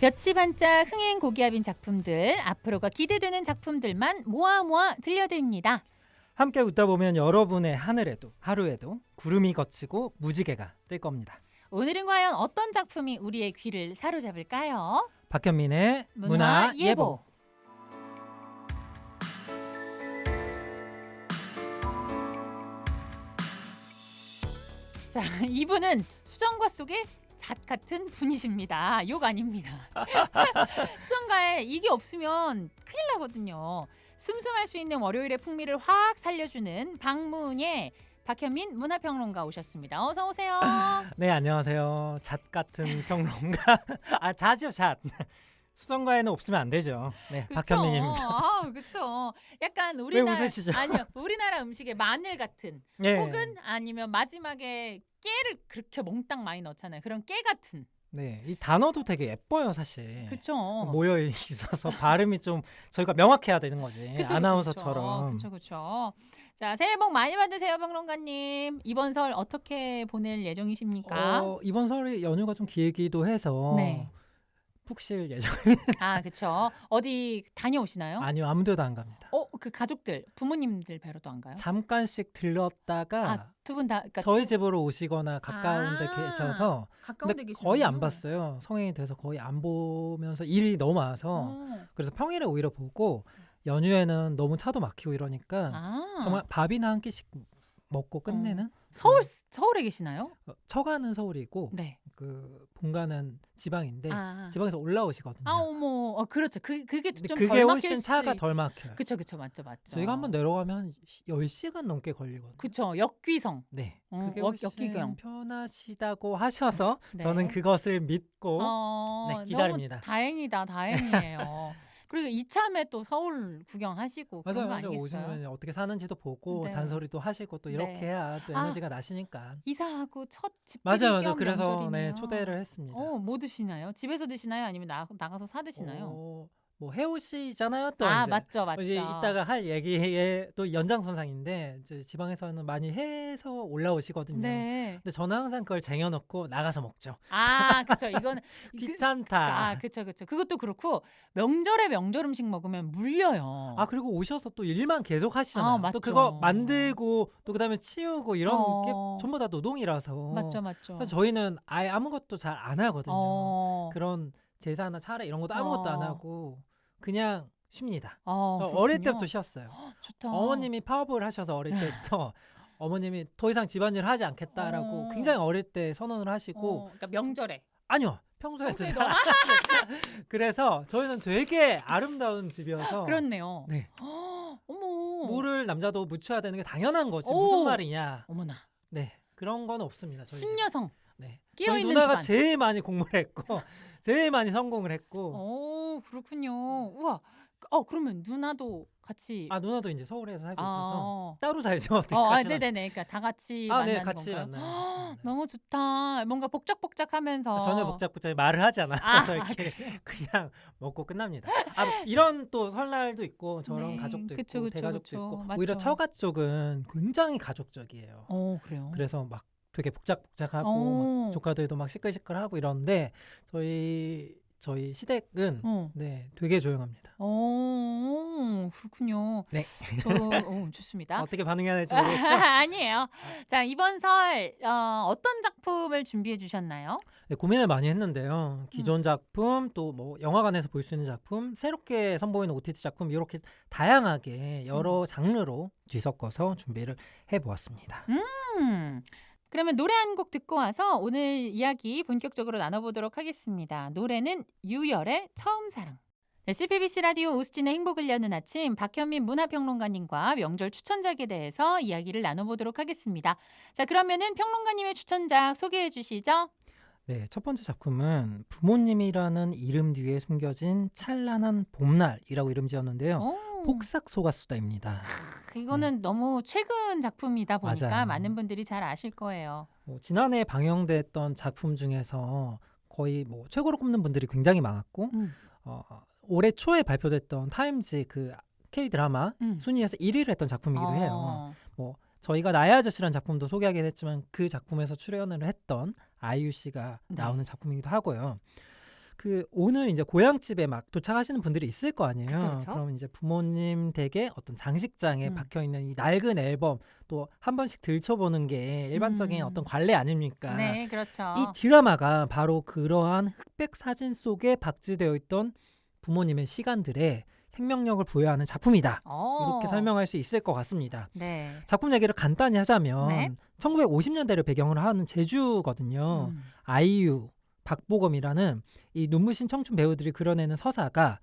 볕이 반짝 흥행 고기압인 작품들 앞으로가 기대되는 작품들만 모아 모아 들려드립니다. 함께 웃다 보면 여러분의 하늘에도 하루에도 구름이 걷히고 무지개가 뜰 겁니다. 오늘은 과연 어떤 작품이 우리의 귀를 사로잡을까요? 박현민의 문화, 예보. 자, 이분은 수정과 속의 잣 같은 분이십니다. 욕 아닙니다. 수정가에 이게 없으면 큰일 나거든요. 슴슴할 수 있는 월요일의 풍미를 확 살려주는 방문의 박현민 문화평론가 오셨습니다. 어서 오세요. 네 안녕하세요. 잣 같은 평론가 아 잣이요 잣. 수정가에는 없으면 안 되죠. 네 박현민입니다. 아, 그렇죠. 약간 왜 우리나라 웃으시죠? 아니요, 우리나라 음식에 마늘 같은 네. 혹은 아니면 마지막에 깨를 그렇게 몽땅 많이 넣잖아요. 그런 깨 같은. 네, 이 단어도 되게 예뻐요 사실. 그렇죠. 모여 있어서 발음이 좀 저희가 명확해야 되는 거지. 그쵸, 아나운서처럼. 그렇죠, 그렇죠. 자, 새해 복 많이 받으세요, 평론가님. 이번 설 어떻게 보낼 예정이십니까? 어, 이번 설이 연휴가 좀 길기도 해서 네. 푹 쉴 예정. 아, 그렇죠. 어디 다녀오시나요? 아니요 아무데도 안 갑니다. 어, 그 가족들, 부모님들 뵈러도 안 가요? 잠깐씩 들렀다가 아, 두 분 다 그러니까 저희 두- 집으로 오시거나 가까운 데 아, 계셔서 가까운 데 근데 계시는 거의 안 봤어요. 성인이 돼서 거의 안 보면서 일이 너무 많아서 어. 그래서 평일에 오히려 보고 연휴에는 너무 차도 막히고 이러니까 아, 정말 밥이나 한 끼씩 먹고 끝내는 서울 서울에 계시나요? 어, 처가는 서울이고 네. 그 본가는 지방인데 아, 지방에서 올라오시거든요. 아 어머, 어, 그렇죠. 그 그게 근데 좀 그게 덜 훨씬 막힐 차가 수덜 막혀요. 그쵸 그쵸 맞죠 맞죠. 저희가 한번 내려가면 10 시간 넘게 걸리거든요. 그쵸 역귀성. 네. 어, 그게 역- 훨씬 역기경. 편하시다고 하셔서 네. 저는 그것을 믿고 어, 네, 기다립니다. 다행이다, 다행이에요. 그리고 이참에 또 서울 구경하시고 그런 맞아요. 거 그러니까 아니겠어요? 오시면 어떻게 사는지도 보고 네. 잔소리도 하시고 또 이렇게 네. 해야 또 아. 에너지가 나시니까. 이사하고 첫 집들이 맞아요, 맞아요. 겸 그래서 명절이네요. 네, 초대를 했습니다. 어, 뭐 드시나요? 집에서 드시나요? 아니면 나, 나가서 사 드시나요? 어, 뭐 해오시잖아요. 또 아 이제. 맞죠, 맞죠. 이제 이따가 할 얘기에 또 연장선상인데 이제 지방에서는 많이 해서 올라오시거든요. 네. 근데 저는 항상 그걸 쟁여놓고 나가서 먹죠. 아, 그쵸. 이거는 그- 귀찮다. 아, 그쵸, 그쵸. 그것도 그렇고 명절에 명절 음식 먹으면 물려요. 아 그리고 오셔서 또 일만 계속 하시잖아요. 아, 맞죠. 또 그거 만들고 또 그다음에 치우고 이런 어. 게 전부 다 노동이라서. 맞죠, 맞죠. 그래서 저희는 아예 아무것도 잘 안 하거든요. 어, 그런 제사나 차례 이런 것도 아무것도 안 어. 하고 그냥 쉽니다. 어, 어릴 그렇군요. 때부터 쉬었어요. 좋다. 어머님이 파업을 하셔서 어릴 때부터 어머님이 더 이상 집안일 하지 않겠다라고 어. 굉장히 어릴 때 선언을 어, 하시고 그러니까 명절에. 아니요 평소에도 평소에도. 잘 그래서 저희는 되게 아름다운 집이어서 그렇네요. 네. 헉, 어머. 물을 남자도 묻혀야 되는 게 당연한 거지 오. 무슨 말이냐 어머나. 네 그런 건 없습니다 저희. 신여성. 네. 끼어 저희 있는 누나가 집안. 제일 많이 공부를 했고 제일 많이 성공을 했고 오, 그렇군요. 우와. 어, 그러면 누나도 같이 아 누나도 이제 서울에서 살고 있어서 아, 따로 살죠 어디 어, 아, 같이 네네네. 그러니까 다 같이 아, 만나는 네, 같이 건가요? 만나요. 헉, 같이 만나요. 너무 좋다. 뭔가 복작복작하면서 아, 전혀 복잡복잡 말을 하지 않아서 아, 이렇게 그냥 먹고 끝납니다. 아, 뭐 이런 또 설날도 있고 저런 네, 가족도 그쵸, 있고 그쵸, 대가족도 그쵸. 있고. 오히려 처가 쪽은 굉장히 가족적이에요. 어, 그래요. 그래서 막 되게 복작복작하고 어. 막 조카들도 막 시끌시끌하고 이러는데 저희 저희 시댁은 어. 네 되게 조용합니다. 어, 그렇군요. 네. 저, 어, 좋습니다. 어떻게 반응해야 될지 모르겠죠. 아니에요. 자, 이번 설 어, 어떤 작품을 준비해 주셨나요? 네, 고민을 많이 했는데요. 기존 작품 또 뭐 영화관에서 볼 수 있는 작품, 새롭게 선보이는 OTT 작품 이렇게 다양하게 여러 장르로 뒤섞어서 준비를 해보았습니다. 음. 그러면 노래 한 곡 듣고 와서 오늘 이야기 본격적으로 나눠보도록 하겠습니다. 노래는 유열의 처음 사랑. 네, CPBC 라디오 오스틴의 행복을 여는 아침 박현민 문화평론가님과 명절 추천작에 대해서 이야기를 나눠보도록 하겠습니다. 자, 그러면은 평론가님의 추천작 소개해 주시죠. 네, 첫 번째 작품은 부모님이라는 이름 뒤에 숨겨진 찬란한 봄날이라고 이름 지었는데요. 오, 폭삭 소가수다입니다. 이거는 너무 최근 작품이다 보니까 맞아요. 많은 분들이 잘 아실 거예요. 뭐 지난해 방영됐던 작품 중에서 거의 뭐 최고로 꼽는 분들이 굉장히 많았고 음, 어, 올해 초에 발표됐던 타임즈 그 K 드라마 음. 순위에서 1위를 했던 작품이기도 해요. 어, 저희가 나의 아저씨라는 작품도 소개하긴 했지만 그 작품에서 출연을 했던 아이유 씨가 네. 나오는 작품이기도 하고요. 그 오늘 이제 고향집에 막 도착하시는 분들이 있을 거 아니에요. 그쵸, 그쵸. 럼 이제 부모님 댁에 어떤 장식장에 음. 박혀 있는 이 낡은 앨범 또 한 번씩 들춰보는 게 일반적인 음. 어떤 관례 아닙니까? 네, 그렇죠. 이 드라마가 바로 그러한 흑백 사진 속에 박지되어 있던 부모님의 시간들에 생명력을 부여하는 작품이다. 어. 이렇게 설명할 수 있을 것 같습니다. 네. 작품 얘기를 간단히 하자면 네. 1950년대를 배경으로 하는 제주거든요. 음. 아이유, 박보검이라는 이 눈부신 청춘 배우들이 그려내는 서사가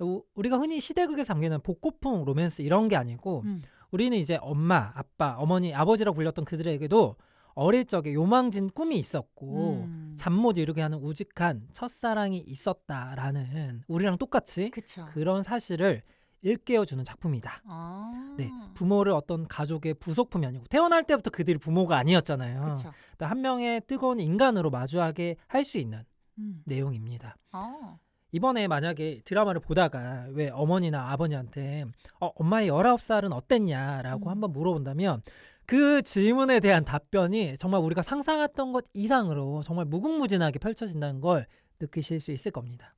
우- 우리가 흔히 시대극에서 담기는 복고풍 로맨스 이런 게 아니고 음. 우리는 이제 엄마, 아빠, 어머니, 아버지라고 불렸던 그들에게도 어릴 적에 요망진 꿈이 있었고 음. 잠못 이루게 하는 우직한 첫사랑이 있었다라는 우리랑 똑같이 그쵸. 그런 사실을 일깨워주는 작품이다. 아. 네, 부모를 어떤 가족의 부속품이 아니고 태어날 때부터 그들이 부모가 아니었잖아요. 그쵸. 또한 명의 뜨거운 인간으로 마주하게 할 수 있는 음. 내용입니다. 어. 이번에 만약에 드라마를 보다가 왜 어머니나 아버님한테 어, 엄마의 19살은 어땠냐라고 음. 한번 물어본다면 그 질문에 대한 답변이 정말 우리가 상상했던 것 이상으로 정말 무궁무진하게 펼쳐진다는 걸 느끼실 수 있을 겁니다.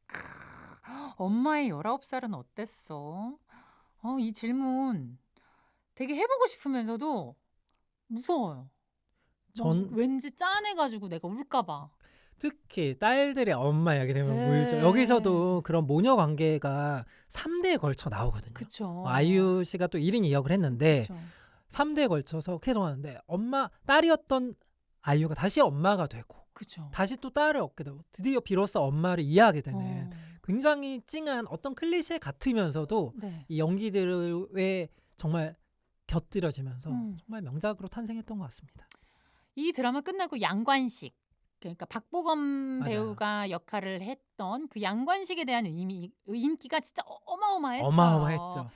엄마의 19살은 어땠어? 어, 이 질문 되게 해보고 싶으면서도 무서워요. 전- 막 왠지 짠해가지고 내가 울까봐. 특히 딸들의 엄마 이야기 되면 네. 울죠. 여기서도 그런 모녀 관계가 3대에 걸쳐 나오거든요. 그쵸. 아이유 씨가 또 1인 2역을 했는데 그쵸. 3대에 걸쳐서 계속 하는데 엄마 딸이었던 아이유가 다시 엄마가 되고 그쵸. 다시 또 딸을 얻게 되고 드디어 비로소 엄마를 이해하게 되는 어. 굉장히 찡한 어떤 클리셰 같으면서도 네. 이 연기들에 정말 곁들여지면서 음. 정말 명작으로 탄생했던 것 같습니다. 이 드라마 끝나고 양관식 그러니까 박보검 맞아요. 배우가 역할을 했던 그 양관식에 대한 의미, 인기가 진짜 어마어마했어요. 어마어마했죠.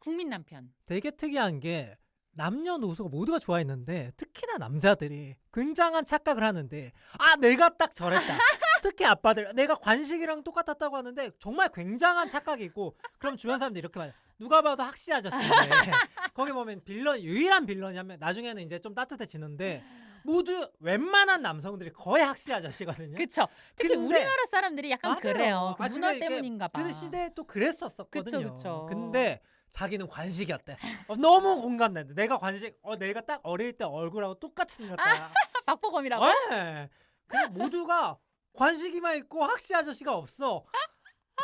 국민 남편. 되게 특이한 게 남녀노소가 모두가 좋아했는데 특히나 남자들이 굉장한 착각을 하는데 아 내가 딱 저랬다. 특히 아빠들 내가 관식이랑 똑같았다고 하는데 정말 굉장한 착각이고 그럼 주변 사람들이 이렇게 말해 누가 봐도 학시 아저씨인데 거기 보면 빌런 유일한 빌런이 하면 나중에는 이제 좀 따뜻해지는데 모두 웬만한 남성들이 거의 학시 아저씨거든요. 그쵸. 특히 근데- 우리나라 사람들이 약간 맞아요. 그래요. 그 아, 문화 근데 이게 때문인가 봐. 그 시대에 또 그랬었거든요. 그쵸, 그쵸. 근데 자기는 관식이었대. 어, 너무 공감된다. 내가 관식, 어 내가 딱 어릴 때 얼굴하고 똑같이 생겼다. 박보검이라고? 네. 그냥 모두가 관식이만 있고 학시 아저씨가 없어.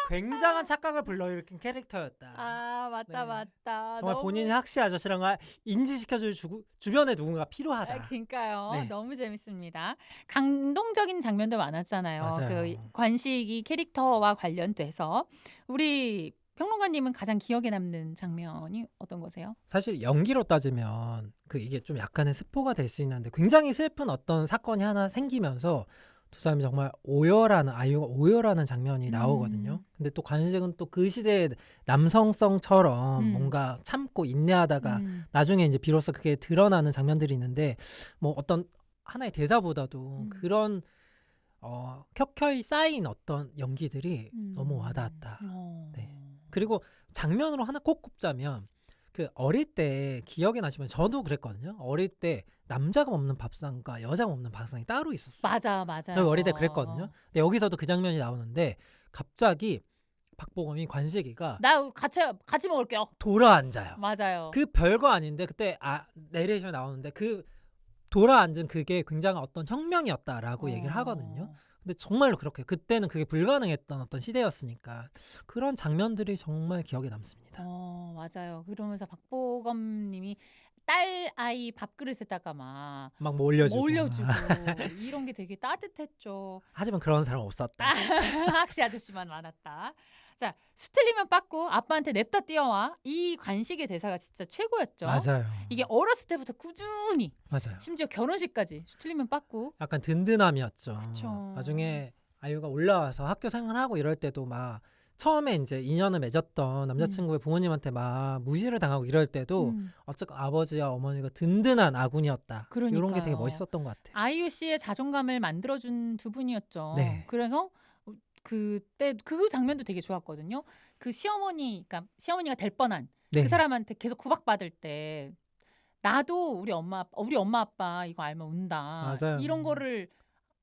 굉장한 착각을 불러일으킨 캐릭터였다. 아 맞다 네. 맞다. 정말 너무- 본인이 학시 아저씨란 걸 인지시켜줄 주, 주변에 누군가 아, 필요하다. 그러니까요. 네. 너무 재밌습니다. 감동적인 장면도 많았잖아요. 맞아요. 그 관식이 캐릭터와 관련돼서 우리 평론가님은 가장 기억에 남는 장면이 어떤 거세요? 사실 연기로 따지면 그 이게 좀 약간의 스포가 될 수 있는데 굉장히 슬픈 어떤 사건이 하나 생기면서 두 사람이 정말 오열하는 아이유가 오열하는 장면이 나오거든요. 음. 근데 또 관식은 또 그 시대의 남성성처럼 음. 뭔가 참고 인내하다가 음. 나중에 이제 비로소 그게 드러나는 장면들이 있는데 뭐 어떤 하나의 대사보다도 음. 그런 어 켜켜이 쌓인 어떤 연기들이 음. 너무 와닿았다. 어. 네. 그리고 장면으로 하나 꼭 꼽자면 그 어릴 때 기억이 나시면 저도 그랬거든요. 어릴 때 남자가 먹는 밥상과 여자가 먹는 밥상이 따로 있었어요. 맞아 맞아. 저희 어릴 때 그랬거든요. 근데 여기서도 그 장면이 나오는데 갑자기 박보검이 관식이가 나 같이 같이 먹을게요. 돌아앉아요. 맞아요. 그 별거 아닌데 그때 아 내레이션이 나오는데 그 돌아앉은 그게 굉장히 어떤 혁명이었다라고 얘기를 하거든요. 어. 근데 정말로 그렇게 그때는 그게 불가능했던 어떤 시대였으니까 그런 장면들이 정말 기억에 남습니다. 어 맞아요. 그러면서 박보검 님이 딸 아이 밥그릇에다가 막막뭐 올려주고. 올려주고 이런 게 되게 따뜻했죠. 하지만 그런 사람 없었다. 학시 아저씨만 많았다. 자, 수틀리면 빠꾸 아빠한테 냅다 뛰어와. 이 관식의 대사가 진짜 최고였죠. 맞아요. 이게 어렸을 때부터 꾸준히 맞아요. 심지어 결혼식까지 수틀리면 빠꾸. 약간 든든함이었죠. 그쵸. 나중에 아이유가 올라와서 학교 생활하고 이럴 때도 막 처음에 이제 인연을 맺었던 남자친구의 부모님한테 막 무시를 당하고 이럴 때도 음. 어쨌건 아버지와 어머니가 든든한 아군이었다. 이런 게 되게 그러니까요. 멋있었던 것 같아요. 아이유 씨의 자존감을 만들어준 두 분이었죠. 네. 그래서 그때 그 장면도 되게 좋았거든요. 그 시어머니, 그러니까 시어머니가 될 뻔한 네. 그 사람한테 계속 구박받을 때 나도 우리 엄마 우리 엄마 아빠 이거 알면 운다. 맞아요. 이런 거를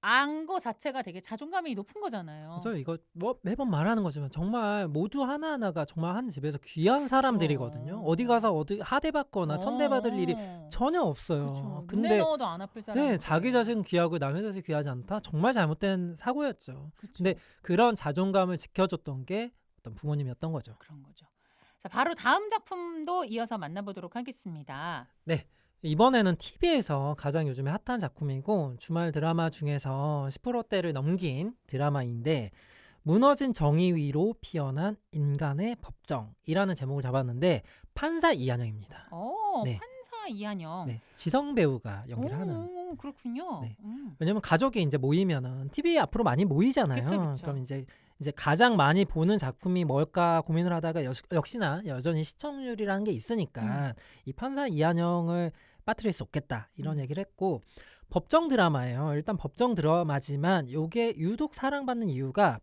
안 거 자체가 되게 자존감이 높은 거잖아요. 그래서 이거 뭐 매번 말하는 거지만 정말 모두 하나하나가 정말 한 집에서 귀한 사람들이거든요. 그쵸. 어디 가서 어디 하대 받거나 천대 받을 일이 어. 전혀 없어요. 그쵸. 눈에 근데 넣어도 안 아플 사람. 네, 자기 자식은 귀하고 남의 자식 귀하지 않다. 정말 잘못된 사고였죠. 근데 그런 자존감을 지켜줬던 게 어떤 부모님이었던 거죠. 그런 거죠. 자, 바로 다음 작품도 이어서 만나보도록 하겠습니다. 이번에는 TV에서 가장 요즘에 핫한 작품이고 주말 드라마 중에서 10%대를 넘긴 드라마인데 무너진 정의 위로 피어난 인간의 법정이라는 제목을 잡았는데 판사 이한영입니다. 어, 네. 판사 이한영. 네, 지성 배우가 연기를 오, 하는. 그렇군요. 네. 음. 왜냐면 가족이 이제 모이면은 TV 앞으로 많이 모이잖아요. 그쵸, 그쵸. 그럼 이제 이제 가장 많이 보는 작품이 뭘까 고민을 하다가 여, 역시나 여전히 시청률이라는 게 있으니까 이 판사 이한영을 빠뜨릴 수 없겠다 이런 음. 얘기를 했고 법정 드라마예요. 일단 법정 드라마지만 요게 유독 사랑받는 이유가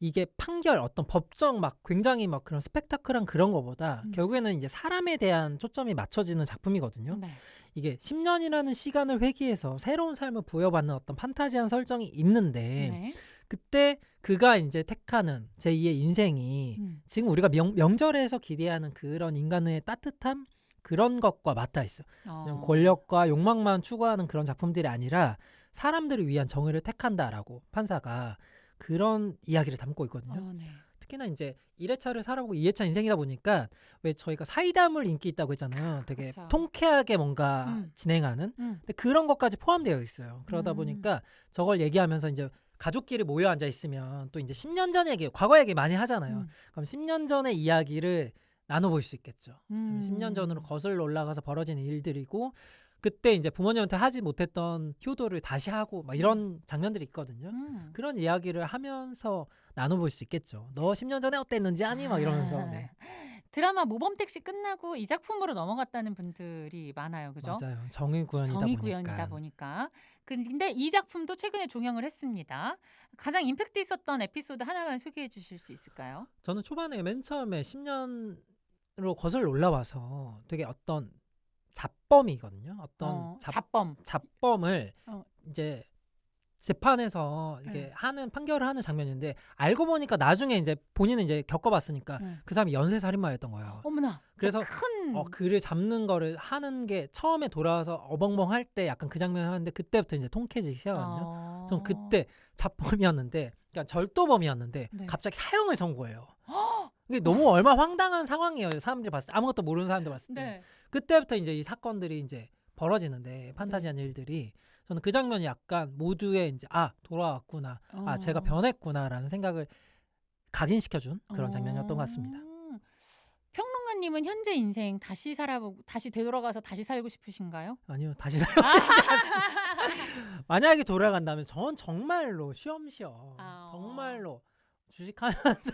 이게 판결 어떤 법정 막 굉장히 막 그런 스펙타클한 그런 거보다 음. 결국에는 이제 사람에 대한 초점이 맞춰지는 작품이거든요. 네. 이게 10년이라는 시간을 회귀해서 새로운 삶을 부여받는 어떤 판타지한 설정이 있는데 네. 그때 그가 이제 택하는 제2의 인생이 음. 지금 우리가 명, 명절에서 기대하는 그런 인간의 따뜻함 그런 것과 맞닿아 있어. 그냥 어. 권력과 욕망만 추구하는 그런 작품들이 아니라 사람들을 위한 정의를 택한다라고 판사가 그런 이야기를 담고 있거든요. 어, 네. 특히나 이제 1회차를 살아보고 2회차 인생이다 보니까 왜 저희가 사이다물 인기 있다고 했잖아요. 되게 그쵸. 통쾌하게 뭔가 음. 진행하는 음. 근데 그런 것까지 포함되어 있어요. 그러다 음. 보니까 저걸 얘기하면서 이제 가족끼리 모여 앉아 있으면 또 이제 10년 전 얘기, 과거 얘기 많이 하잖아요. 음. 그럼 10년 전의 이야기를 나눠볼 수 있겠죠. 음. 10년 전으로 거슬러 올라가서 벌어진 일들이고 그때 이제 부모님한테 하지 못했던 효도를 다시 하고 막 이런 장면들이 있거든요. 음. 그런 이야기를 하면서 나눠볼 수 있겠죠. 너 10년 전에 어땠는지 아니 막 이러면서 네. 드라마 모범택시 끝나고 이 작품으로 넘어갔다는 분들이 많아요. 그죠? 맞아요. 정의 구현이다 정의 보니까. 구현이다 보니까. 근데 이 작품도 최근에 종영을 했습니다. 가장 임팩트 있었던 에피소드 하나만 소개해 주실 수 있을까요? 저는 초반에 맨 처음에 10년으 로 거슬러 올라와서 되게 어떤 잡범이거든요. 어떤 어, 잡, 잡범. 잡범을 어. 이제 재판에서 이게 네. 하는 판결을 하는 장면인데 알고 보니까 나중에 이제 본인은 이제 겪어봤으니까 네. 그 사람이 연쇄 살인마였던 거예요. 어머나. 그래서 큰 어, 그를 잡는 거를 하는 게 처음에 돌아와서 어벙벙 할 때 약간 그 장면 하는데 그때부터 이제 통쾌해지기 시작하거든요. 어. 전 그때 잡범이었는데, 그러니까 절도범이었는데 네. 갑자기 사형을 선고해요. 이게 너무 얼마 황당한 상황이에요. 사람들이 봤을 때 아무것도 모르는 사람들 봤을 때. 네. 그때부터 이제 이 사건들이 이제 벌어지는데 판타지한 일들이 저는 그 장면이 약간 모두의 이제 아 돌아왔구나, 아 제가 어. 변했구나라는 생각을 각인시켜준 그런 장면이었던 것 같습니다. 음. 평론가님은 현재 인생 다시 살아보고 다시 되돌아가서 다시 살고 싶으신가요? 아니요 다시 살. 만약에 돌아간다면 전 정말로 쉬엄쉬엄 아, 어. 정말로 주식하면서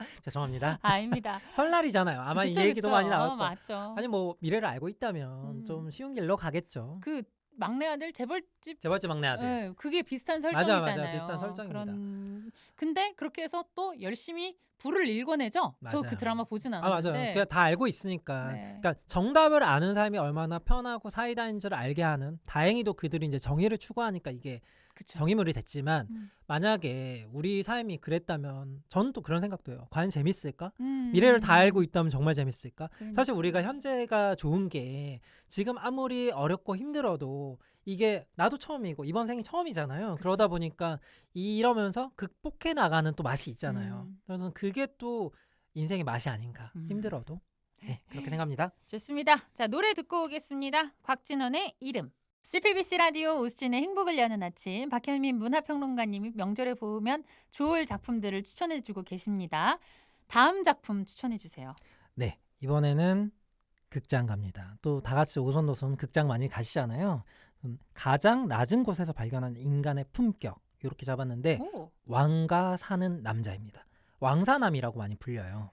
죄송합니다. 아닙니다. 설날이잖아요. 아마 그쵸, 이 얘기도 그쵸. 많이 나올 어, 거. 맞죠. 아니 뭐 미래를 알고 있다면 음. 좀 쉬운 길로 가겠죠. 그 막내 아들 재벌집 재벌집 막내 아들. 네, 그게 비슷한 설정이잖아요. 맞아요. 비슷한 설정입니다. 그런 근데 그렇게 해서 또 열심히 불을 일궈내죠. 저그 맞아요. 드라마 보진 아 맞아요. 않았는데. 그냥 다 알고 있으니까. 네. 그러니까 정답을 아는 삶이 얼마나 편하고 사이다인지를 알게 하는. 다행히도 그들이 이제 정의를 추구하니까 이게 그쵸. 정의물이 됐지만 음. 만약에 우리 삶이 그랬다면 저는 또 그런 생각도 해요. 과연 재밌을까? 음. 미래를 다 알고 있다면 정말 재밌을까? 그러니까. 사실 우리가 현재가 좋은 게 지금 아무리 어렵고 힘들어도 이게 나도 처음이고 이번 생이 처음이잖아요. 그쵸. 그러다 보니까 이러면서 극복해 나가는 또 맛이 있잖아요. 음. 그래서 그게 또 인생의 맛이 아닌가. 음. 힘들어도. 네, 그렇게 생각합니다. 좋습니다. 자 노래 듣고 오겠습니다. 곽진원의 이름. CPBC 라디오 오스진의 행복을 여는 아침 박현민 문화평론가님이 명절에 보면 좋을 작품들을 추천해주고 계십니다. 다음 작품 추천해주세요. 네, 이번에는 극장 갑니다. 또 다 같이 오손도손 극장 많이 가시잖아요. 음, 가장 낮은 곳에서 발견한 인간의 품격 이렇게 잡았는데 오, 왕가 사는 남자입니다. 왕사남이라고 많이 불려요.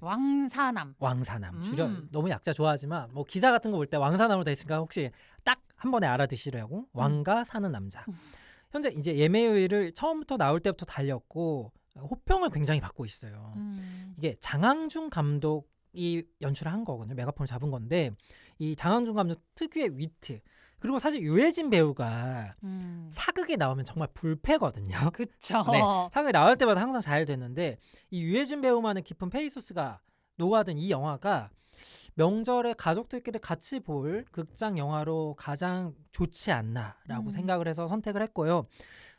왕사남. 왕사남 줄여 음. 너무 약자 좋아하지만 뭐 기사 같은 거 볼 때 왕사남으로 돼 있으니까 혹시 딱 한 번에 알아두시려고 왕가 사는 남자. 음. 현재 이제 예매율을 처음부터 나올 때부터 달렸고 호평을 굉장히 받고 있어요. 음. 이게 장항준 감독이 연출한 거거든요. 메가폰을 잡은 건데 이 장항준 감독 특유의 위트 그리고 사실 유해진 배우가 음. 사극에 나오면 정말 불패거든요. 그쵸. 네, 사극에 나올 때마다 항상 잘 됐는데 이 유해진 배우만의 깊은 페이소스가 녹아든 이 영화가 명절에 가족들끼리 같이 볼 극장 영화로 가장 좋지 않나라고 음. 생각을 해서 선택을 했고요.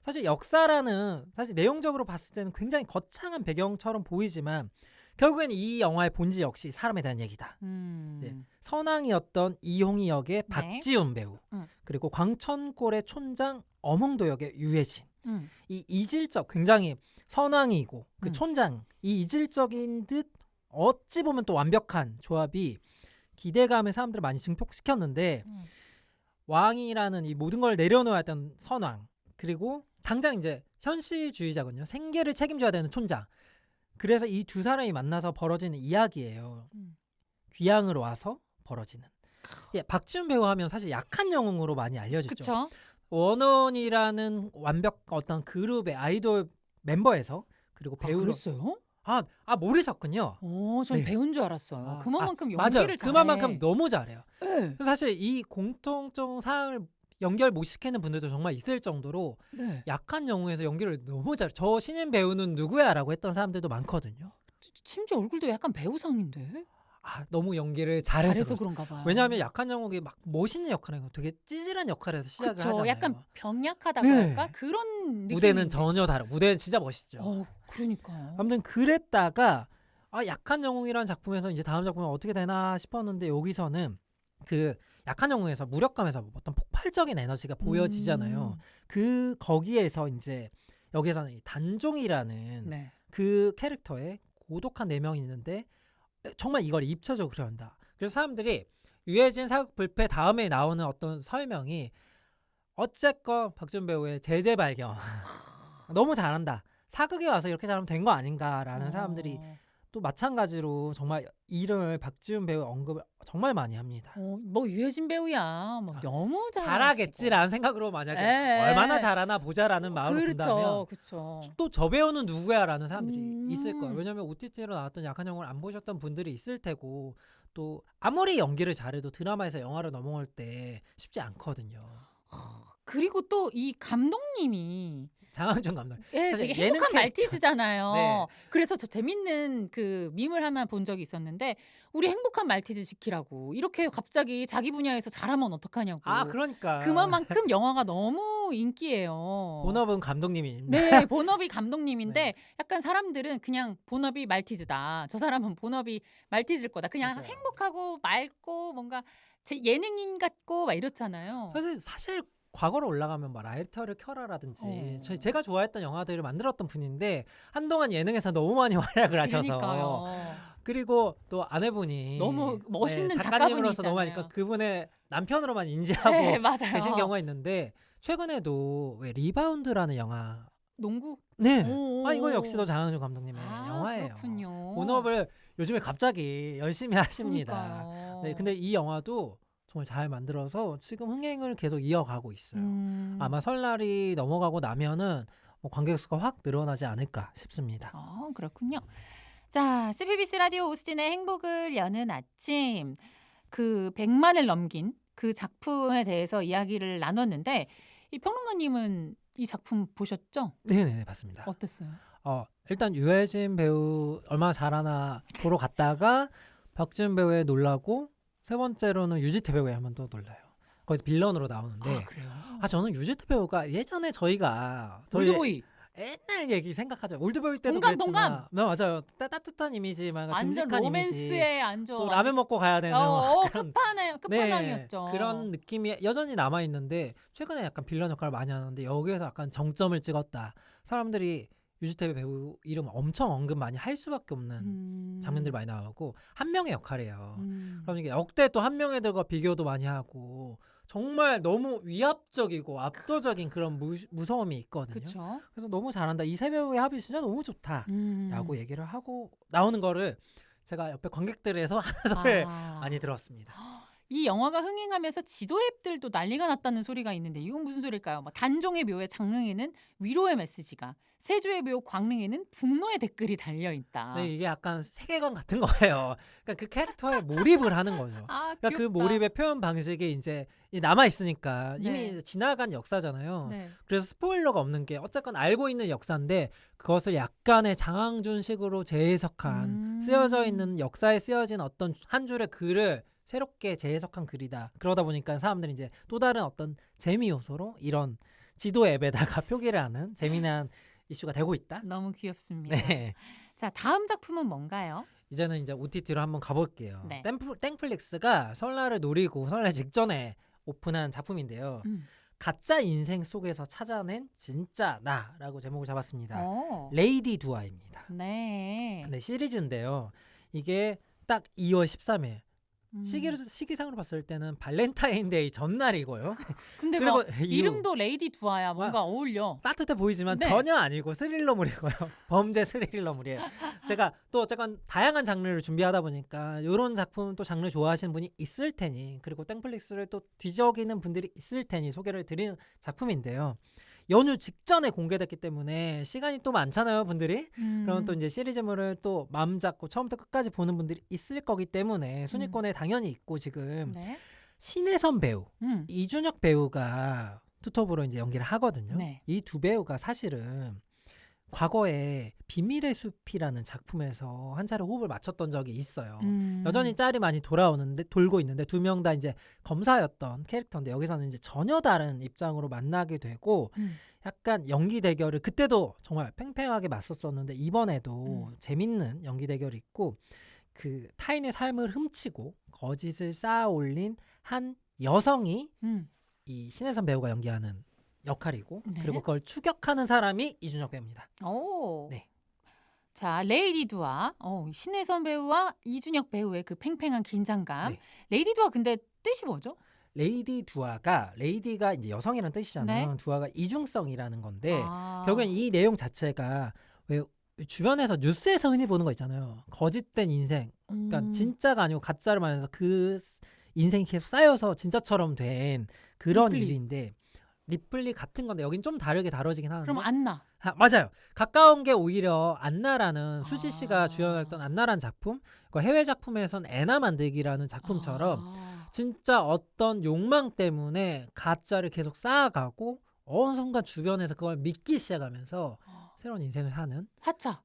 사실 역사라는 사실 내용적으로 봤을 때는 굉장히 거창한 배경처럼 보이지만 결국엔 이 영화의 본질 역시 사람에 대한 얘기다. 음. 네. 선왕이었던 이홍희 역의 네. 박지훈 배우 음. 그리고 광천골의 촌장 엄홍도 역의 유해진 음. 이 이질적 굉장히 선왕이고 그 음. 촌장 이 이질적인 듯 어찌 보면 또 완벽한 조합이 기대감에 사람들을 많이 증폭시켰는데 음. 왕이라는 이 모든 걸 내려놓아야 했던 선왕 그리고 당장 이제 현실주의자거든요 생계를 책임져야 되는 촌장 그래서 이 두 사람이 만나서 벌어지는 이야기예요 음. 귀향을 와서 벌어지는 예, 박지훈 배우 하면 사실 약한 영웅으로 많이 알려졌죠 그쵸. 원원이라는 완벽 어떤 그룹의 아이돌 멤버에서 그리고 아, 배우로 그랬어요? 아, 아 모르셨군요. 오, 전 네. 배운 줄 알았어요. 아, 그만큼 아, 맞아요. 연기를 잘해. 그만큼 너무 잘해요. 네. 그래서 사실 이 공통점 사항을 연결 못 시키는 분들도 정말 있을 정도로 네. 약한 영웅에서 연기를 너무 잘해. 저 신인 배우는 누구야라고 했던 사람들도 많거든요. 심지어 얼굴도 약간 배우상인데. 아, 너무 연기를 잘해서, 잘해서. 그런가 봐요. 왜냐하면 약한 영웅이 막 멋있는 역할을 하고 되게 찌질한 역할에서 시작을 그쵸. 하잖아요. 약간 병약하다고 네. 할까? 그런 느낌. 무대는 전혀 다르. 무대는 진짜 멋있죠. 어, 그러니까요. 아무튼 그랬다가 아 약한 영웅이라는 작품에서 이제 다음 작품은 어떻게 되나 싶었는데 여기서는 그 약한 영웅에서 무력감에서 어떤 폭발적인 에너지가 보여지잖아요. 음. 그 거기에서 이제 여기서는 이 단종이라는 네. 그 캐릭터에 고독한 네 명이 있는데 정말 이걸 입체적으로 표현한다. 그래서 사람들이 유해진 사극 불패 다음에 나오는 어떤 설명이 어쨌건 박준 배우의 제재 발견 너무 잘한다. 사극에 와서 이렇게 잘하면 된 거 아닌가라는 사람들이 어. 또 마찬가지로 정말 이름을 박지훈 배우 언급을 정말 많이 합니다. 어, 뭐 유해진 배우야. 뭐 아, 너무 잘 잘하겠지라는 생각으로 만약에 에, 얼마나 에. 잘하나 보자라는 본다면 그렇죠. 그렇죠. 또 저 배우는 누구야라는 사람들이 음. 있을 거예요. 왜냐하면 OTT로 나왔던 약한 영화를 안 보셨던 분들이 있을 테고 또 아무리 연기를 잘해도 드라마에서 영화로 넘어올 때 쉽지 않거든요. 그리고 또 이 감독님이 장항준 감독. 예, 사실 되게 예능 행복한 캐릭터. 말티즈잖아요. 네. 그래서 저 재밌는 그 밈을 하나 본 적이 있었는데 우리 행복한 말티즈 시키라고 이렇게 갑자기 자기 분야에서 잘하면 어떡하냐고. 아 그러니까 그만큼 영화가 너무 인기예요. 본업은 감독님이 네, 본업이 감독님인데 네. 약간 사람들은 그냥 본업이 말티즈다. 저 사람은 본업이 말티즈일 거다. 그냥 맞아요. 행복하고 맑고 뭔가 제 예능인 같고 막 이렇잖아요. 사실 사실 과거로 올라가면 뭐 라이터를 켜라라든지 어. 저희 제가 좋아했던 영화들을 만들었던 분인데 한동안 예능에서 너무 많이 활약을 하셔서 그러니까요. 그리고 또 아내분이 너무 멋있는 작가님으로서 너무. 하니까 그분의 남편으로만 인지하고 네, 막 맞아요. 계신 경우가 있는데 최근에도 왜 리바운드라는 영화 농구? 네. 오. 아 이건 역시도 장항준 감독님의 아, 영화예요. 그렇군요. 본업을 요즘에 갑자기 열심히 하십니다. 그러니까요. 네, 근데 이 영화도 정말 잘 만들어서 지금 흥행을 계속 이어가고 있어요. 음. 아마 설날이 넘어가고 나면은 뭐 관객 수가 확 늘어나지 않을까 싶습니다. 아, 그렇군요. 자, CBBC 라디오 오스틴의 행복을 여는 아침 그 100만을 넘긴 그 작품에 대해서 이야기를 나눴는데 이 평론가님은 이 작품 보셨죠? 네네 맞습니다. 어땠어요? 어 일단 유해진 배우 얼마나 잘하나 보러 갔다가 박지훈 배우에 놀라고 세 번째로는 유지태 배우에 한 번 더 놀라요. 거기서 빌런으로 나오는데 아? 아 저는 유지태 배우가 예전에 저희가 저희 올드보이 옛날 얘기 생각하죠. 올드보이 때도 동감, 그랬지만 네, 맞아요. 따, 따뜻한 이미지만 완전 듬직한 이미지. 로맨스에 앉아 또 라면 먹고 가야 되는 어, 어, 그런 끝판에 끝판왕이었죠. 네, 그런 느낌이 여전히 남아 있는데 최근에 약간 빌런 역할을 많이 하는데 여기에서 약간 정점을 찍었다. 사람들이 유지태 배우 이름 엄청 언급 많이 할 수밖에 없는 음. 장면들이 많이 나오고 한 명의 역할이에요. 음. 그럼 이게 역대 또 한 명애들과 비교도 많이 하고 정말 너무 위압적이고 압도적인 그런 무, 무서움이 있거든요. 그렇죠. 그래서 너무 잘한다. 이 세 배우의 합이 진짜 너무 좋다라고 음. 얘기를 하고 나오는 거를 제가 옆에 관객들에서 하소를 아. 많이 들었습니다. 이 영화가 흥행하면서 지도 앱들도 난리가 났다는 소리가 있는데 이건 무슨 소리일까요? 뭐 단종의 묘의 장릉에는 위로의 메시지가, 세조의 묘 광릉에는 분노의 댓글이 달려 있다. 네, 이게 약간 세계관 같은 거예요. 그러니까 그 캐릭터에 몰입을 하는 거죠. 아, 그러니까 그. 몰입의 표현 방식이 이제 남아 있으니까 이미 네. 지나간 역사잖아요. 네. 그래서 스포일러가 없는 게 어쨌건 알고 있는 역사인데 그것을 약간의 장항준식으로 재해석한 음. 쓰여져 있는 역사에 쓰여진 어떤 한 줄의 글을 새롭게 재해석한 글이다. 그러다 보니까 사람들이 이제 또 다른 어떤 재미 요소로 이런 지도 앱에다가 표기를 하는 재미난 이슈가 되고 있다. 너무 귀엽습니다. 네. 자, 다음 작품은 뭔가요? 이제는 이제 OTT로 한번 가볼게요. 네. 땡플, 땡플릭스가 설날을 노리고 설날 직전에 오픈한 작품인데요. 음. 가짜 인생 속에서 찾아낸 진짜 나라고 제목을 잡았습니다. 어. 레이디 두아입니다. 네. 네, 시리즈인데요. 이게 딱 2월 13일 음. 시기 시기상으로 봤을 때는 발렌타인데이 전날이고요. 근데 그리고 이름도 레이디 두아야 뭔가 어울려. 따뜻해 보이지만 네. 전혀 아니고 스릴러물이고요. 범죄 스릴러물이에요. 제가 또 어쨌건 다양한 장르를 준비하다 보니까 이런 작품 또 장르 좋아하시는 분이 있을 테니 그리고 땡플릭스를 또 뒤적이는 분들이 있을 테니 소개를 드리는 작품인데요. 연휴 직전에 공개됐기 때문에 시간이 또 많잖아요, 분들이. 음. 그럼 또 이제 시리즈물을 또 마음 잡고 처음부터 끝까지 보는 분들이 있을 거기 때문에 순위권에 당연히 있고 지금 네. 신혜선 배우 음. 이준혁 배우가 투톱으로 이제 연기를 하거든요. 네. 이 두 배우가 사실은 과거에 비밀의 숲이라는 작품에서 한 차례 호흡을 맞췄던 적이 있어요. 음. 여전히 짤이 많이 돌아오는데 돌고 있는데 두 명 다 이제 검사였던 캐릭터인데 여기서는 이제 전혀 다른 입장으로 만나게 되고 음. 약간 연기 대결을 그때도 정말 팽팽하게 맞섰었는데 이번에도 음. 재밌는 연기 대결이 있고 그 타인의 삶을 훔치고 거짓을 쌓아 올린 한 여성이 음. 이 신혜선 배우가 연기하는 역할이고 네. 그리고 그걸 추격하는 사람이 이준혁 배우입니다. 오. 네. 자, 레이디 두아. 어, 신혜선 배우와 이준혁 배우의 그 팽팽한 긴장감. 네. 레이디 두아 근데 뜻이 뭐죠? 레이디 두아가 레이디가 이제 여성이라는 뜻이잖아요. 네. 두아가 이중성이라는 건데 아. 결국엔 이 내용 자체가 왜 주변에서 뉴스에서 흔히 보는 거 있잖아요. 거짓된 인생. 그러니까 음. 진짜가 아니고 가짜를 말해서 그 인생이 계속 쌓여서 진짜처럼 된 그런 리플리. 일인데 리플리 같은 건데 여긴 좀 다르게 다뤄지긴 하는데 그럼 안나. 아, 맞아요. 가까운 게 오히려 안나라는 수지 씨가 아. 주연했던 안나란 작품, 그 해외 작품에선 애나 만들기라는 작품처럼 아. 진짜 어떤 욕망 때문에 가짜를 계속 쌓아가고 어느 순간 주변에서 그걸 믿기 시작하면서 아. 새로운 인생을 사는 하차.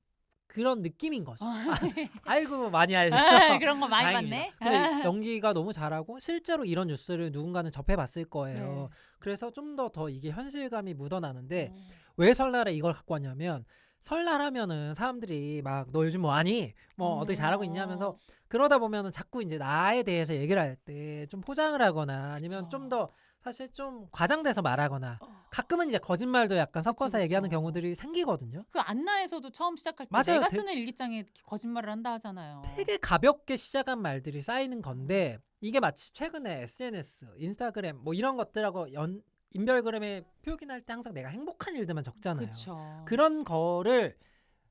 그런 느낌인 거죠. 아, 아이고 많이 알죠. 그런 거 많이. 봤네. 근데 연기가 너무 잘하고 실제로 이런 뉴스를 누군가는 접해봤을 거예요. 네. 그래서 좀 더더 이게 현실감이 묻어나는데 어. 왜 설날에 이걸 갖고 왔냐면 설날 하면은 사람들이 막 너 요즘 뭐 하니? 뭐 어떻게 잘하고 있냐 하면서 그러다 보면은 자꾸 이제 나에 대해서 얘기를 할 때 좀 포장을 하거나 아니면. 좀 더 사실 좀 과장돼서 말하거나 어. 가끔은 이제 거짓말도 약간 섞어서 그쵸, 얘기하는 그쵸. 경우들이 생기거든요. 그 안나에서도 처음 시작할 때 맞아요. 내가 되- 쓰는 일기장에 거짓말을 한다 하잖아요. 되게 가볍게 시작한 말들이 쌓이는 건데 이게 마치 최근에 SNS, 인스타그램 뭐 이런 것들하고 연 인별그램에 표기할 때 항상 내가 행복한 일들만 적잖아요. 그렇죠. 그런 거를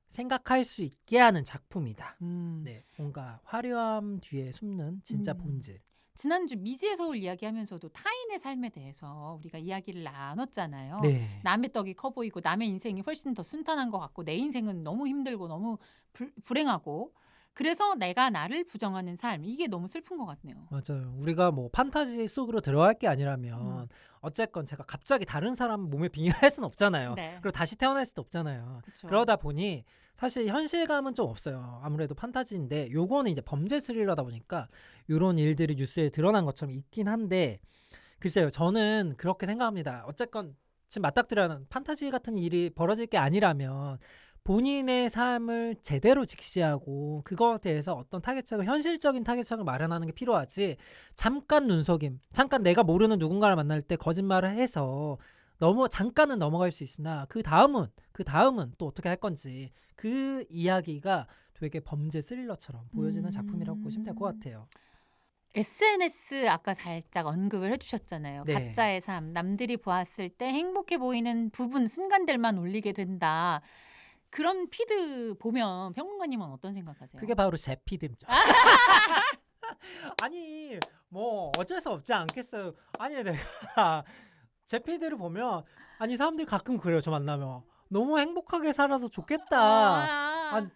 생각할 수 있게 하는 작품이다. 음. 네, 뭔가 화려함 뒤에 숨는 진짜 음. 본질. 지난주 미지의 서울 이야기하면서도 타인의 삶에 대해서 우리가 이야기를 나눴잖아요. 네, 남의 떡이 커 보이고 남의 인생이 훨씬 더 순탄한 것 같고 내 인생은 너무 힘들고 너무 불, 불행하고 그래서 내가 나를 부정하는 삶 이게 너무 슬픈 것 같네요. 맞아요. 우리가 뭐 판타지 속으로 들어갈 게 아니라면 음. 어쨌건 제가 갑자기 다른 사람 몸에 빙의할 수는 없잖아요. 네. 그리고 다시 태어날 수도 없잖아요. 그렇죠. 그러다 보니 사실 현실감은 좀 없어요. 아무래도 판타지인데 요거는 이제 범죄 스릴러다 보니까 요런 일들이 뉴스에 드러난 것처럼 있긴 한데 글쎄요. 저는 그렇게 생각합니다. 어쨌건 지금 맞닥뜨려는 판타지 같은 일이 벌어질 게 아니라면 본인의 삶을 제대로 직시하고 그거에 대해서 어떤 타겟책을 현실적인 타겟책을 마련하는 게 필요하지 잠깐 눈속임 잠깐 내가 모르는 누군가를 만날 때 거짓말을 해서 넘어 잠깐은 넘어갈 수 있으나 그 다음은 그 다음은 또 어떻게 할 건지 그 이야기가 되게 범죄 스릴러처럼 보여지는 음. 작품이라고 보시면 될 것 같아요. SNS 아까 살짝 언급을 해주셨잖아요. 네. 가짜의 삶 남들이 보았을 때 행복해 보이는 부분 순간들만 올리게 된다. 그런 피드 보면 평론가님은 어떤 생각하세요? 그게 바로 제 피드죠. 아니 뭐 어쩔 수 없지 않겠어요. 아니 내가 제 피드를 보면 아니 사람들이 가끔 그래요. 저 만나면 너무 행복하게 살아서 좋겠다. 아, 아니,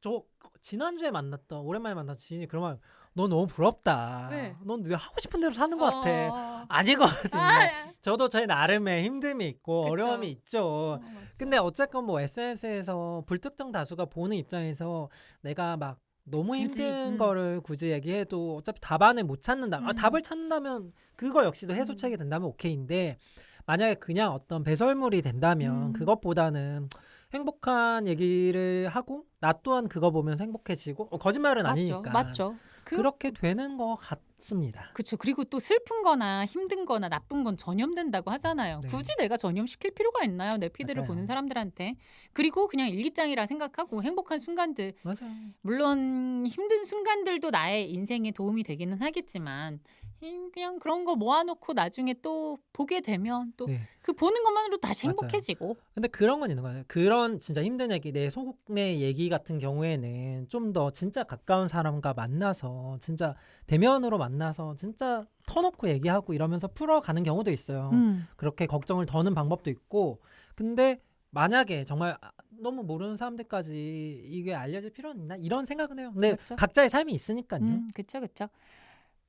저 지난주에 만났던 오랜만에 만났던 지인이 그러면 너 너무 부럽다. 네. 넌 네가 하고 싶은 대로 사는 것 같아. 어. 아니거든요. 아, 저도 제 나름의 힘듦이 있고 그쵸. 어려움이 있죠. 어. 근데 어쨌건 뭐 SNS에서 불특정 다수가 보는 입장에서 내가 막 너무 힘든 음. 거를 굳이 얘기해도 어차피 답안을 못 찾는다. 아, 음. 답을 찾는다면 그거 역시도 해소책이 된다면 오케이인데 만약에 그냥 어떤 배설물이 된다면 음. 그것보다는 행복한 얘기를 하고 나 또한 그거 보면서 행복해지고 어, 거짓말은 맞죠. 아니니까 맞죠. 그, 그렇게 되는 것 같습니다. 그렇죠. 그리고 또 슬픈 거나 힘든 거나 나쁜 건 전염된다고 하잖아요. 네. 굳이 내가 전염시킬 필요가 있나요? 내 피드를 맞아요. 보는 사람들한테. 그리고 그냥 일기장이라 생각하고 행복한 순간들 맞아요. 물론 힘든 순간들도 나의 인생에 도움이 되기는 하겠지만 음, 그냥 그런 거 모아놓고 나중에 또 보게 되면 또 그 네. 보는 것만으로 다시 맞아요. 행복해지고 근데 그런 건 있는 거예요. 그런 진짜 힘든 얘기, 내 속내 얘기 같은 경우에는 좀 더 진짜 가까운 사람과 만나서 진짜 대면으로 만나서 진짜 터놓고 얘기하고 이러면서 풀어가는 경우도 있어요. 음, 그렇게 걱정을 더는 방법도 있고. 근데 만약에 정말 아, 너무 모르는 사람들까지 이게 알려질 필요는 있나 이런 생각은 해요. 근데 그렇죠. 각자의 삶이 있으니까요. 음, 그쵸 그쵸.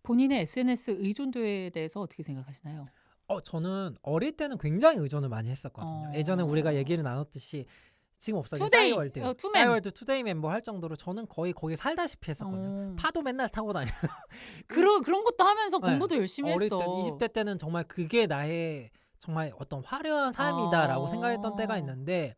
본인의 SNS 의존도에 대해서 어떻게 생각하시나요? 어 저는 어릴 때는 굉장히 의존을 많이 했었거든요. 어. 예전에 우리가 얘기를 나눴듯이 지금 없어진 투데이, 싸이월드, 어, 투맨. 싸이월드 투데이 멤버 할 정도로 저는 거의 거기 살다시피 했었거든요. 어. 파도 맨날 타고 다녀. 그런 그런 것도 하면서 네. 공부도 열심히 어릴 했어. 때 20대 때는 정말 그게 나의 정말 어떤 화려한 삶이다라고 어. 생각했던 때가 있는데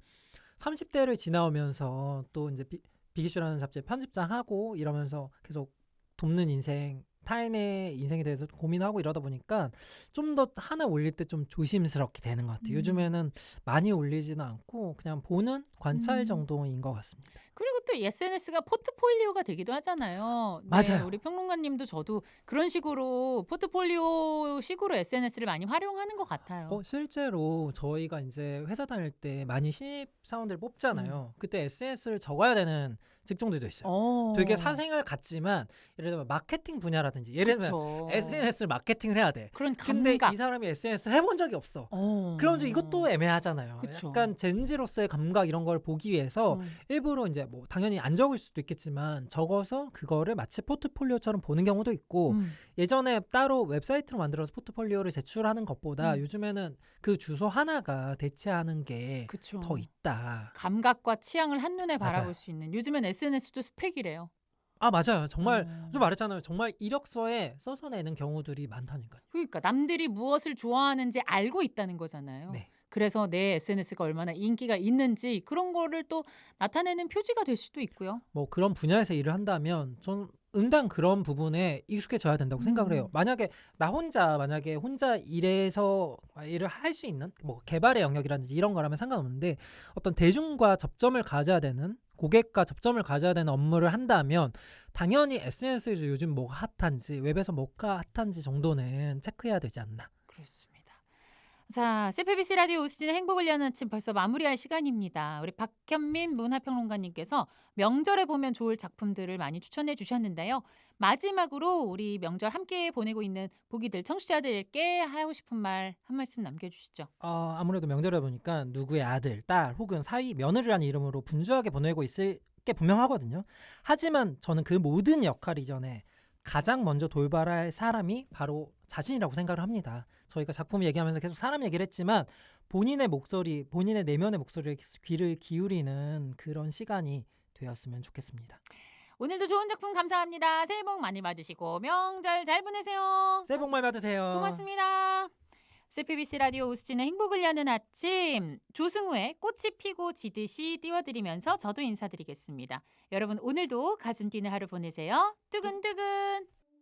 30대를 지나오면서 또 이제 비, 비기슈라는 잡지 편집장 하고 이러면서 계속 돕는 인생 타인의 인생에 대해서 고민하고 이러다 보니까 좀 더 하나 올릴 때 좀 조심스럽게 되는 것 같아요. 음. 요즘에는 많이 올리지는 않고 그냥 보는 관찰 음. 정도인 것 같습니다. 그리고 또 SNS가 포트폴리오가 되기도 하잖아요. 네, 맞아요. 우리 평론가님도 저도 그런 식으로 포트폴리오 식으로 SNS를 많이 활용하는 것 같아요. 어, 실제로 저희가 이제 회사 다닐 때 많이 신입 사원들 뽑잖아요. 그때 SNS를 적어야 되는 직종들도 있어요. 음. 어. 되게 사생활 같지만 예를 들면 마케팅 분야라든지 예를 들면. SNS를 마케팅을 해야 돼. 그런 근데. 이 사람이 SNS 를 해본 적이 없어. 어. 그럼 좀 이것도 애매하잖아요. 그쵸. 약간 젠지로서의 감각 이런 걸 보기 위해서 음. 일부러 이제 뭐 당연히 안 적을 수도 있겠지만 적어서 그거를 마치 포트폴리오처럼 보는 경우도 있고 음. 예전에 따로 웹사이트로 만들어서 포트폴리오를 제출하는 것보다 음. 요즘에는 그 주소 하나가 대체하는 게 더. 있다. 감각과 취향을 한눈에. 바라볼 수 있는 요즘엔 SNS도 스펙이래요. 아 맞아요. 정말 어. 좀 말했잖아요. 정말 이력서에 써서 내는 경우들이 많다니까요. 그러니까 남들이 무엇을 좋아하는지 알고 있다는 거잖아요. 네. 그래서 내 SNS가 얼마나 인기가 있는지 그런 거를 또 나타내는 표지가 될 수도 있고요. 뭐 그런 분야에서 일을 한다면 전 응당 그런 부분에 익숙해져야 된다고 생각을 해요. 음. 만약에 나 혼자 만약에 혼자 일해서 일을 할 수 있는 뭐 개발의 영역이라든지 이런 거라면 상관없는데 어떤 대중과 접점을 가져야 되는 고객과 접점을 가져야 되는 업무를 한다면 당연히 SNS에서 요즘 뭐가 핫한지 웹에서 뭐가 핫한지 정도는 체크해야 되지 않나. 그렇습니다. 자, CPBC 라디오 오시진의 행복을 여는 아침 벌써 마무리할 시간입니다. 우리 박현민 문화평론가님께서 명절에 보면 좋을 작품들을 많이 추천해 주셨는데요. 마지막으로 우리 명절 함께 보내고 있는 보기들 청취자들께 하고 싶은 말 한 말씀 남겨주시죠. 어, 아무래도 명절에 보니까 누구의 아들, 딸 혹은 사위, 며느리라는 이름으로 분주하게 보내고 있을 게 분명하거든요. 하지만 저는 그 모든 역할 이전에 가장 먼저 돌봐야 할 사람이 바로 자신이라고 생각을 합니다. 저희가 작품 얘기하면서 계속 사람 얘기를 했지만 본인의 목소리, 본인의 내면의 목소리에 귀를 기울이는 그런 시간이 되었으면 좋겠습니다. 오늘도 좋은 작품 감사합니다. 새해 복 많이 받으시고 명절 잘 보내세요. 새해 복 많이 받으세요. 고맙습니다. CPBC 라디오 우스진의 행복을 여는 아침 조승우의 꽃이 피고 지듯이 띄워드리면서 저도 인사드리겠습니다. 여러분 오늘도 가슴 뛰는 하루 보내세요. 두근두근.